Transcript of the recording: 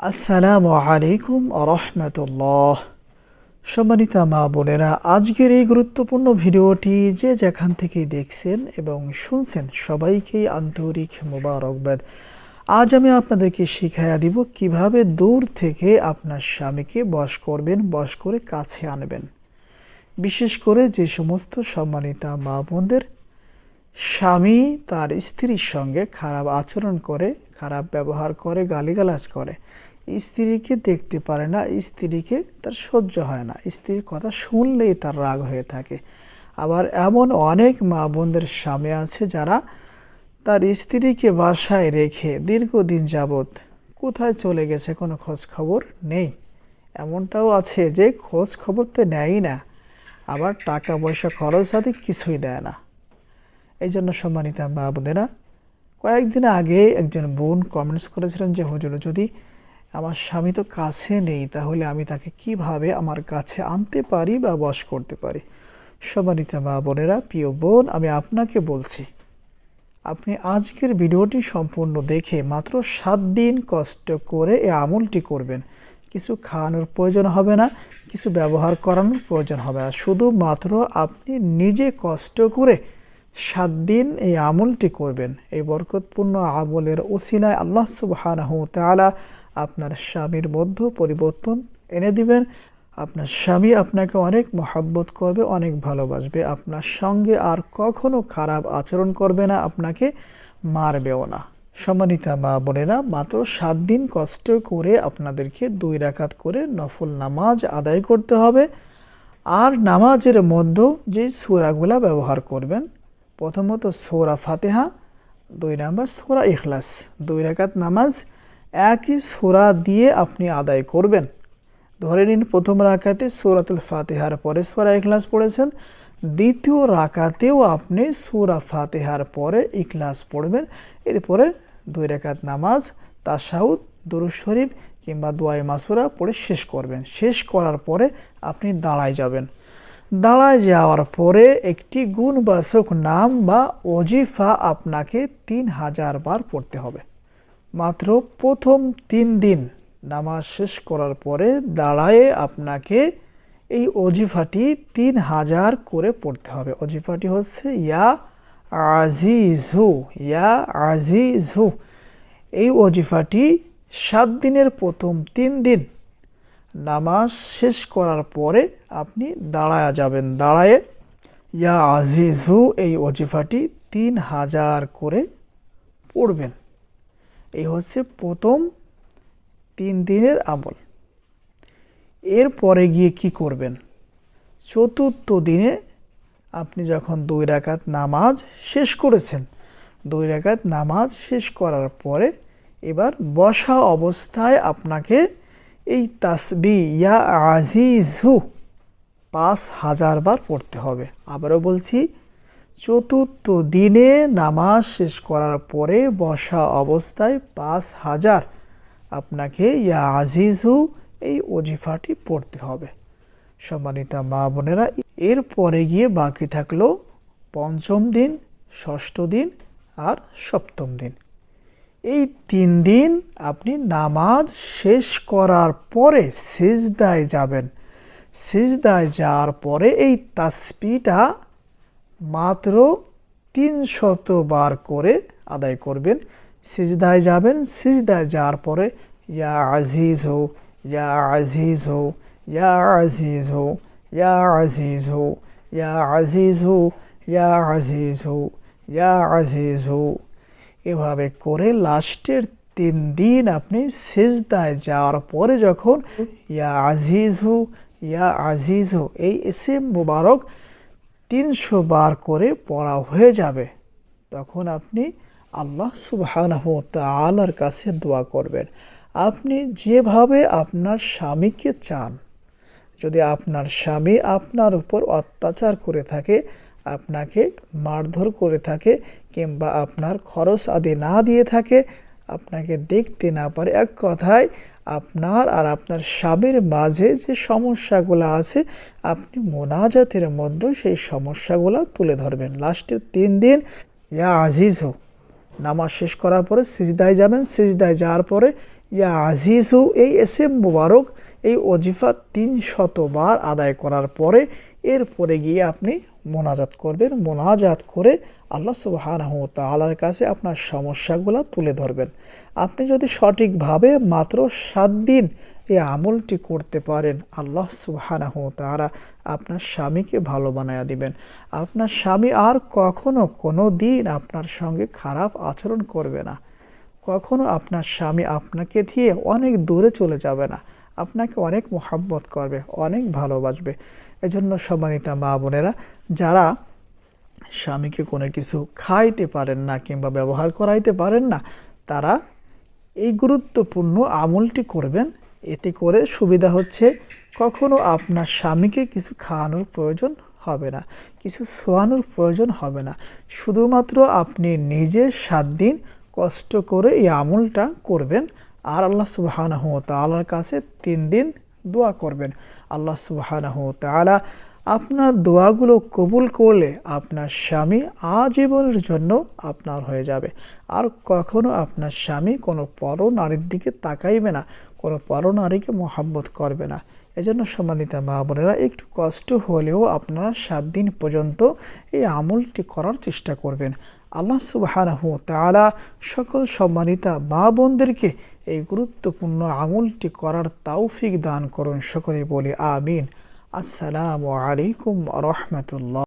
আসসালামু আলাইকুম রহমতুল্লাহ। সম্মানিতা মা বোনেরা, আজকের এই গুরুত্বপূর্ণ ভিডিওটি যে যেখান থেকে দেখছেন এবং শুনছেন সবাইকেই আন্তরিক মোবারকবাদ। আজ আমি আপনাদেরকে শিখাইয়া দিব কীভাবে দূর থেকে আপনার স্বামীকে বশ করবেন, বশ করে কাছে আনবেন। বিশেষ করে যে সমস্ত সম্মানিতা মা বোনদের, স্বামী তার স্ত্রীর সঙ্গে খারাপ আচরণ করে, খারাপ ব্যবহার করে, গালিগালাজ করে স্ত্রীকে দেখতে পারে না, স্ত্রীকে তার সহ্য হয় না। স্ত্রীর কথা শুনলেই তার রাগ হয়ে থাকে। আবার এমন অনেক মা বোনদের স্বামী আছে যারা তার স্ত্রীকে বাসায় রেখে দীর্ঘদিন যাবৎ কোথায় চলে গেছে কোনো খোঁজ খবর নেই। এমনটাও আছে যে খোঁজ খবর তো নেয়ই না, আবার টাকা পয়সা খরচ আদি কিছুই দেয় না। এই জন্য সম্মানিত মা বোনেরা, কয়েকদিন আগে একজন বোন কমেন্টস করেছিলেন যে, হুজুর, যদি আমার স্বামী তো কাছে নেই, তাহলে আমি তাকে কীভাবে আমার কাছে আনতে পারি বা বশ করতে পারি? সম্মানিত মা বোনেরা, প্রিয় বোন, আমি আপনাকে বলছি, আপনি আজকের ভিডিওটি সম্পূর্ণ দেখে মাত্র সাত দিন কষ্ট করে এই আমলটি করবেন। কিছু খাওয়ানোর প্রয়োজন হবে না, কিছু ব্যবহার করানোর প্রয়োজন হবে না। শুধুমাত্র আপনি নিজে কষ্ট করে সাত দিন এই আমলটি করবেন। এই বরকতপূর্ণ আমলের ওসিলায় আল্লাহ তাআলা আপনার স্বামীর মধ্যে পরিবর্তন এনে দিবেন। আপনার স্বামী আপনাকে অনেক মহাব্বত করবে, অনেক ভালোবাসবে। আপনার সঙ্গে আর কখনো খারাপ আচরণ করবে না, আপনাকে মারবেও না। সম্মানিতা মা বোনেরা, মাত্র সাত দিন কষ্ট করে আপনাদেরকে দুই রাকাত করে নফল নামাজ আদায় করতে হবে। আর নামাজের মধ্যে যে সুরাগুলা ব্যবহার করবেন, প্রথমত সোরা ফাতেহা, দুই নাম্বার সোরা ইখলাস। দুই রাকাত নামাজ একই সোরা দিয়ে আপনি আদায় করবেন। ধরে নিন প্রথম রাকাতে সৌরাতুল ফাতেহার পরে সোরা ইখলাস পড়েছেন, দ্বিতীয় রাকাতেও আপনি সুরা ফাতেহার পরে ইখলাস পড়বেন। এরপরে দুই রেখাত নামাজ তাসাউদ দুরুজ শরীফ কিংবা দোয়াই মাসুরা পড়ে শেষ করবেন। শেষ করার পরে আপনি দাঁড়ায় যাবেন। দাঁড়ায় যাওয়ার পরে একটি গুণবাচক নাম বা অজিফা আপনাকে তিন হাজার বার পড়তে হবে। মাত্র প্রথম তিন দিন নামাজ শেষ করার পরে দাঁড়ায়ে আপনাকে এই অজিফাটি তিন হাজার করে পড়তে হবে। অজিফাটি হচ্ছে, ইয়া আজিজু ইয়া আজিজু। এই অজিফাটি সাত দিনের প্রথম তিন দিন নামাজ শেষ করার পরে আপনি দাঁড়ায়া যাবেন। দাঁড়ায়ে ইয়া আজিজু এই অজিফাটি তিন হাজার করে পড়বেন। এই হচ্ছে প্রথম তিন দিনের আমল। এরপরে গিয়ে কি করবেন? চতুর্থ দিনে আপনি যখন দুই রাকাত নামাজ শেষ করেছেন, দুই রাকাত নামাজ শেষ করার পরে এবার বসা অবস্থায় আপনাকে এই তাসবি, ইয়া আজিজু, পাঁচ হাজার বার পড়তে হবে। আবারও বলছি চতুর্থ দিনে নামাজ শেষ করার পরে বসা অবস্থায় পাঁচ হাজার আপনাকে ইয়া আজিজু এই অজিফাটি পড়তে হবে। সম্মানিতা মা বোনেরা, এরপরে গিয়ে বাকি থাকল পঞ্চম দিন, ষষ্ঠ দিন আর সপ্তম দিন। এই তিন দিন আপনি নামাজ শেষ করার পরে সিজদায় যাবেন। সিজদায় যাওয়ার পরে এই তাসপিটা মাত্র তিনশত বার করে আদায় করবেন। সিজদায় যাবেন, সিজদায় যাওয়ার পরে, ইয়া আজিজ হো ইয়া আজিজ হো ইয়া আজিজ হো ইয়া আজিজ হো ইয়া আজিজ হো ইয়া আজিজ হো ইয়া আজিজ। হো এভাবে করে লাস্টের তিন দিন আপনি সিজদায় যাওয়ার পরে যখন, ইয়া আজিজ হো ইয়া আজিজ হো এই এসে মুবারক তিনশো বার করে পড়া হয়ে যাবে। তখন আপনি আল্লাহ সুবাহ তালার কাছে দোয়া করবেন। আপনি যেভাবে আপনার স্বামীকে চান, যদি আপনার স্বামী আপনার উপর অত্যাচার করে থাকে, আপনাকে মারধর করে থাকে কিংবা আপনার খরচ আদি না দিয়ে থাকে, আপনাকে দেখতে না পারে, এক কথায় আপনার আর আপনার স্বামীর মাঝে যে সমস্যাগুলো আছে, আপনি মোনাজাতের মধ্যে সেই সমস্যাগুলো তুলে ধরবেন। লাস্টের তিন দিন, ইয়া আজিজ হোক নামাজ শেষ করার পরে সিজদায় যাবেন। সিজদায় যাওয়ার পরে, ইয়া আজিজু, এই এসএম মুবারক, এই অজিফা তিন শতবার আদায় করার পরে, এরপরে গিয়ে আপনি মোনাজাত করবেন, মোনাজাত করে আল্লাহ সুবহানাহু তাআলার কাছে আপনার সমস্যাগুলো তুলে ধরবেন। আপনি যদি সঠিকভাবে মাত্র সাত দিন এই আমলটি করতে পারেন, আল্লাহ সুবহানাহু তাআলা আপনার স্বামীকে ভালো বানায়া দিবেন। আপনার স্বামী আর কখনো কোনো দিন আপনার সঙ্গে খারাপ আচরণ করবে না। কখনো আপনার স্বামী আপনাকে দিয়ে অনেক দূরে চলে যাবে না। আপনাকে অনেক মোহাব্বত করবে, অনেক ভালোবাসবে। এজন্য সম্মানিতা মা বোনেরা, যারা স্বামীকে কোনো কিছু খাইতে পারেন না কিংবা ব্যবহার করাইতে পারেন না, তারা এই গুরুত্বপূর্ণ আমলটি করবেন। এতে করে সুবিধা হচ্ছে কখনো আপনার স্বামীকে কিছু খাওয়ানোর প্রয়োজন হবে না, কিছু শোয়ানোর প্রয়োজন হবে না। শুধুমাত্র আপনি নিজে সাত দিন কষ্ট করে এই আমলটা করবেন আর আল্লাহ সুবাহানহ তালার কাছে তিন দিন দোয়া করবেন। আল্লাহ তালা আপনার দোয়াগুলো কবুল করলে আপনার স্বামী আজীবনের জন্য আপনার হয়ে যাবে। আর কখনো আপনার স্বামী কোনো পর নারীর দিকে তাকাইবে না, কোনো পর নারীকে মোহাব্বত করবে না। এজন্য সম্মানিত মা বোনেরা, একটু কষ্ট হলেও আপনারা সাত দিন পর্যন্ত এই আমলটি করার চেষ্টা করবেন। আল্লাহ সুবাহানাহু তাআলা সকল সম্মানিতা মা বোনদেরকে এই গুরুত্বপূর্ণ আমলটি করার তাওফিক দান করুন সকলে বলি আমিন। আসসালামু আলাইকুম রহমতুল্লাহ।